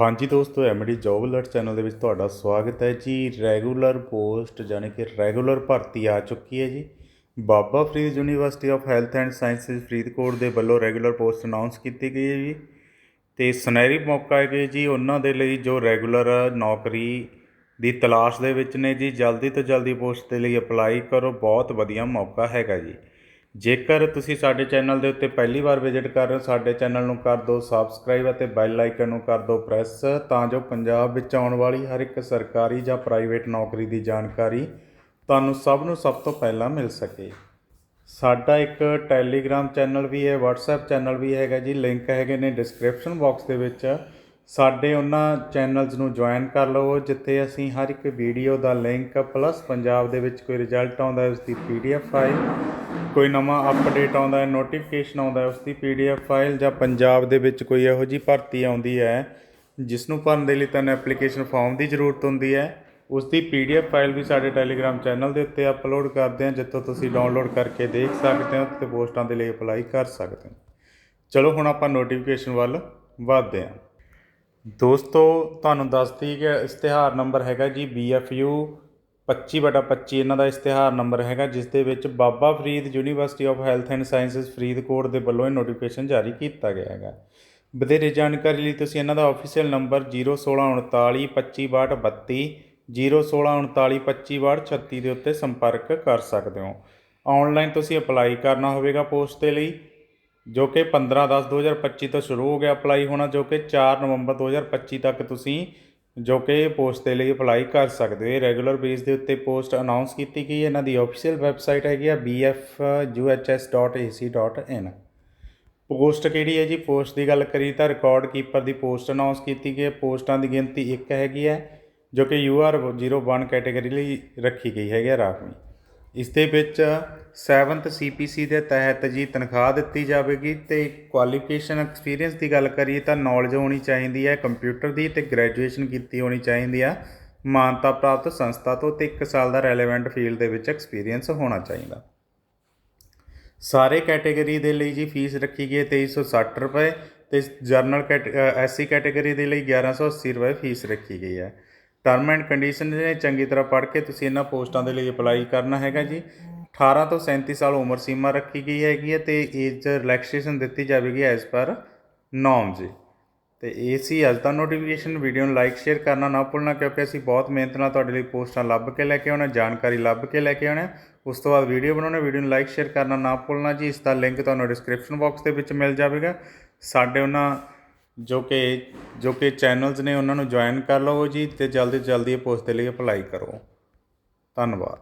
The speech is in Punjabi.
ਹਾਂਜੀ ਦੋਸਤੋ ਐਮਡੀ ਜੌਬ ਅਲਰਟ ਚੈਨਲ ਦੇ ਵਿੱਚ ਤੁਹਾਡਾ ਸਵਾਗਤ ਹੈ ਜੀ। ਰੈਗੂਲਰ ਪੋਸਟ ਯਾਨੀ ਕਿ ਰੈਗੂਲਰ ਭਰਤੀ ਆ ਚੁੱਕੀ ਹੈ ਜੀ। Baba Farid university of health and sciences Faridkot ਦੇ ਵੱਲੋਂ ਰੈਗੂਲਰ ਪੋਸਟ ਅਨਾਉਂਸ ਕੀਤੀ ਗਈ ਹੈ ਜੀ। ਤੇ ਸੁਨਹਿਰੀ ਮੌਕਾ ਹੈ ਕਿ ਜੀ ਉਹਨਾਂ ਦੇ ਲਈ ਜੋ ਰੈਗੂਲਰ ਨੌਕਰੀ ਦੀ ਤਲਾਸ਼ ਦੇ ਵਿੱਚ ਨੇ ਜੀ। ਜਲਦੀ ਤੋਂ ਜਲਦੀ ਪੋਸਟ ਦੇ ਲਈ ਅਪਲਾਈ ਕਰੋ। ਬਹੁਤ ਵਧੀਆ ਮੌਕਾ ਹੈਗਾ ਜੀ। ਜੇਕਰ ਤੁਸੀਂ ਸਾਡੇ ਚੈਨਲ ਦੇ ਉੱਤੇ ਪਹਿਲੀ ਵਾਰ ਵਿਜ਼ਿਟ ਕਰ ਰਹੇ ਹੋ, ਸਾਡੇ ਚੈਨਲ ਨੂੰ ਕਰ ਦਿਓ ਸਬਸਕ੍ਰਾਈਬ ਅਤੇ ਬੈਲ ਆਈਕਨ ਨੂੰ ਕਰ ਦਿਓ ਪ੍ਰੈਸ, ਤਾਂ ਜੋ ਪੰਜਾਬ ਵਿੱਚ ਆਉਣ ਵਾਲੀ ਹਰ ਇੱਕ ਸਰਕਾਰੀ ਜਾਂ ਪ੍ਰਾਈਵੇਟ ਨੌਕਰੀ ਦੀ ਜਾਣਕਾਰੀ ਤੁਹਾਨੂੰ ਸਭ ਨੂੰ ਸਭ ਤੋਂ ਪਹਿਲਾਂ ਮਿਲ ਸਕੇ। ਸਾਡਾ ਇੱਕ ਟੈਲੀਗ੍ਰਾਮ ਚੈਨਲ ਵੀ ਹੈ, WhatsApp ਚੈਨਲ ਵੀ ਹੈਗਾ ਜੀ, ਲਿੰਕ ਹੈਗੇ ਨੇ ਡਿਸਕ੍ਰਿਪਸ਼ਨ ਬਾਕਸ ਦੇ ਵਿੱਚ। ਸਾਡੇ ਉਹਨਾਂ ਚੈਨਲਸ ਨੂੰ ਜੁਆਇਨ ਕਰ ਲਵੋ, ਜਿੱਥੇ ਅਸੀਂ ਹਰ ਇੱਕ ਵੀਡੀਓ ਦਾ ਲਿੰਕ ਪਲੱਸ ਪੰਜਾਬ ਦੇ ਵਿੱਚ ਕੋਈ ਰਿਜ਼ਲਟ ਆਉਂਦਾ ਹੈ ਉਸ ਦੀ ਪੀਡੀਐਫ ਫਾਈਲ ਕੋਈ ਨਵਾਂ ਅਪਡੇਟ ਆਉਂਦਾ ਹੈ ਨੋਟੀਫਿਕੇਸ਼ਨ ਆਉਂਦਾ ਹੈ ਉਸ ਦੀ ਪੀਡੀਐਫ ਫਾਈਲ ਜਾਂ ਪੰਜਾਬ ਦੇ ਵਿੱਚ ਕੋਈ ਇਹੋ ਜੀ ਭਰਤੀ ਆਉਂਦੀ ਹੈ ਜਿਸ ਨੂੰ ਭਰਨ ਦੇ ਲਈ ਤੁਹਾਨੂੰ ਐਪਲੀਕੇਸ਼ਨ ਫਾਰਮ ਦੀ ਜ਼ਰੂਰਤ ਹੁੰਦੀ ਹੈ। ਉਸ ਦੀ ਪੀਡੀਐਫ ਫਾਈਲ ਵੀ ਸਾਡੇ ਟੈਲੀਗ੍ਰਾਮ ਚੈਨਲ ਦੇ ਉੱਤੇ ਅਪਲੋਡ ਕਰਦੇ ਹਾਂ, ਜਿੱਥੋਂ ਤੁਸੀਂ ਡਾਊਨਲੋਡ ਕਰਕੇ ਦੇਖ ਸਕਦੇ ਹੋ ਤੇ ਪੋਸਟਾਂ ਦੇ ਲਈ ਅਪਲਾਈ ਕਰ ਸਕਦੇ ਹੋ। ਚਲੋ ਹੁਣ ਆਪਾਂ ਨੋਟੀਫਿਕੇਸ਼ਨ ਵੱਲ ਵਧਦੇ ਹਾਂ। ਦੋਸਤੋ, ਤੁਹਾਨੂੰ ਦੱਸਦੀ ਕਿ ਇਸ਼ਤਿਹਾਰ ਨੰਬਰ ਹੈਗਾ ਜੀ BFU 25 ਬਟਾ 25 ਇਹਨਾਂ ਦਾ ਇਸ਼ਤਿਹਾਰ ਨੰਬਰ ਹੈਗਾ, ਜਿਸ ਦੇ ਵਿੱਚ Baba Farid university of health and sciences Faridkot ਦੇ ਵੱਲੋਂ ਇਹ ਨੋਟੀਫਿਕੇਸ਼ਨ ਜਾਰੀ ਕੀਤਾ ਗਿਆ ਹੈਗਾ। ਵਧੇਰੇ ਜਾਣਕਾਰੀ ਲਈ ਤੁਸੀਂ ਇਹਨਾਂ ਦਾ ਆਫੀਸ਼ੀਅਲ ਨੰਬਰ 01639 2562 01639 2562 ਦੇ ਉੱਤੇ ਸੰਪਰਕ ਕਰ ਸਕਦੇ ਹੋ। ਆਨਲਾਈਨ ਤੁਸੀਂ ਅਪਲਾਈ ਕਰਨਾ ਹੋਵੇਗਾ ਪੋਸਟ ਦੇ ਲਈ। ਜੋ ਕਿ 15/10/2025 ਤੋਂ ਸ਼ੁਰੂ ਹੋ ਗਿਆ ਅਪਲਾਈ ਹੋਣਾ, ਜੋ ਕਿ 4 ਨਵੰਬਰ 2025 ਤੱਕ ਤੁਸੀਂ ਜੋ ਕਿ ਪੋਸਟ ਦੇ ਲਈ ਅਪਲਾਈ ਕਰ ਸਕਦੇ ਹੋ। ਇਹ ਰੈਗੂਲਰ ਬੇਸ ਦੇ ਉੱਤੇ ਪੋਸਟ ਅਨਾਉਂਸ ਕੀਤੀ ਗਈ ਹੈ। ਇਹਨਾਂ ਦੀ ਆਫੀਸ਼ੀਅਲ ਵੈਬਸਾਈਟ ਹੈਗੀ ਆ bfuhs.ac.in ਪੋਸਟ ਕਿਹੜੀ ਹੈ ਜੀ? ਪੋਸਟ ਦੀ ਗੱਲ ਕਰੀ ਤਾਂ ਰਿਕਾਰਡ ਕੀਪਰ ਦੀ ਪੋਸਟ ਅਨਾਉਂਸ ਕੀਤੀ ਗਈ ਹੈ। ਪੋਸਟਾਂ ਦੀ ਗਿਣਤੀ ਇੱਕ ਹੈਗੀ ਹੈ, ਜੋ ਕਿ UR 01 ਕੈਟਾਗਰੀ ਲਈ ਰੱਖੀ ਗਈ ਹੈਗੀ ਹੈ ਰਾਖਵੀਂ। ਇਸ ਦੇ ਵਿੱਚ 7th CPC ਦੇ ਤਹਿਤ ਜੀ ਤਨਖਾਹ ਦਿੱਤੀ ਜਾਵੇਗੀ ਤੇ ਕੁਆਲੀਫਿਕੇਸ਼ਨ ਐਕਸਪੀਰੀਅੰਸ ਦੀ ਗੱਲ ਕਰੀਏ ਤਾਂ ਨੌਲੇਜ ਹੋਣੀ ਚਾਹੀਦੀ ਹੈ ਕੰਪਿਊਟਰ ਦੀ ਤੇ ਗ੍ਰੈਜੂਏਸ਼ਨ ਕੀਤੀ ਹੋਣੀ ਚਾਹੀਦੀ ਆ। ਮਾਨਤਾ ਪ੍ਰਾਪਤ ਸੰਸਥਾ ਤੋਂ ਤੇ 1 ਸਾਲ ਦਾ ਰੈਲੇਵੈਂਟ ਫੀਲਡ ਦੇ ਵਿੱਚ ਐਕਸਪੀਰੀਅੰਸ ਹੋਣਾ ਚਾਹੀਦਾ। ਸਾਰੇ ਕੈਟਾਗਰੀ ਦੇ ਲਈ ਜੀ ਫੀਸ ਰੱਖੀ ਗਈ ਹੈ 2360 ਰੁਪਏ ਤੇ ਜਰਨਲ ਐਸਸੀ ਕੈਟਾਗਰੀ ਦੇ ਲਈ 1180 ਰੁਪਏ ਫੀਸ ਰੱਖੀ ਗਈ ਹੈ। ਟਰਮ ਐਂਡ ਕੰਡੀਸ਼ਨ ਨੇ ਚੰਗੀ ਤਰ੍ਹਾਂ ਪੜ੍ਹ ਕੇ ਤੁਸੀਂ ਇਹਨਾਂ ਪੋਸਟਾਂ ਦੇ ਲਈ ਅਪਲਾਈ ਕਰਨਾ ਹੈਗਾ ਜੀ। 18 ਤੋਂ 37 ਸਾਲ ਉਮਰ ਸੀਮਾ ਰੱਖੀ ਗਈ ਹੈਗੀ ਹੈ ਤੇ ਏਜ ਰਿਲੈਕਸੇਸ਼ਨ ਦਿੱਤੀ ਜਾਵੇਗੀ ਐਜ਼ ਪਰ ਨੋਰਮ ਜੀ। ਤੇ ਇਹ ਸੀ ਅੱਜ ਦਾ ਨੋਟੀਫਿਕੇਸ਼ਨ ਵੀਡੀਓ ਨੂੰ ਲਾਈਕ ਸ਼ੇਅਰ ਕਰਨਾ ਨਾ ਭੁੱਲਣਾ ਕਿਉਂਕਿ ਅਸੀਂ ਬਹੁਤ ਮਿਹਨਤ ਨਾਲ ਤੁਹਾਡੇ ਲਈ ਪੋਸਟਾਂ ਲੱਭ ਕੇ ਲੈ ਕੇ ਆਉਣਾ, ਜਾਣਕਾਰੀ ਲੱਭ ਕੇ ਲੈ ਕੇ ਆਉਣਾ। ਉਸ ਤੋਂ ਬਾਅਦ ਵੀਡੀਓ ਬਣਾਉਣਾ ਵੀਡੀਓ ਨੂੰ ਲਾਈਕ ਸ਼ੇਅਰ ਕਰਨਾ ਨਾ ਭੁੱਲਣਾ ਜੀ। ਇਸ ਦਾ ਲਿੰਕ ਤੁਹਾਨੂੰ ਡਿਸਕ੍ਰਿਪਸ਼ਨ ਬਾਕਸ ਦੇ ਵਿੱਚ ਮਿਲ ਜਾਵੇਗਾ। ਸਾਡੇ ਉਹਨਾਂ ਜੋ ਕਿ ਜੋ ਕਿ ਚੈਨਲਸ ਨੇ ਉਹਨਾਂ ਨੂੰ ਜੁਆਇਨ ਕਰ ਲਵੋ ਜੀ ਅਤੇ ਜਲਦੀ ਤੋਂ ਜਲਦੀ ਇਹ ਪੋਸਟ ਦੇ ਲਈ ਅਪਲਾਈ ਕਰੋ। ਧੰਨਵਾਦ।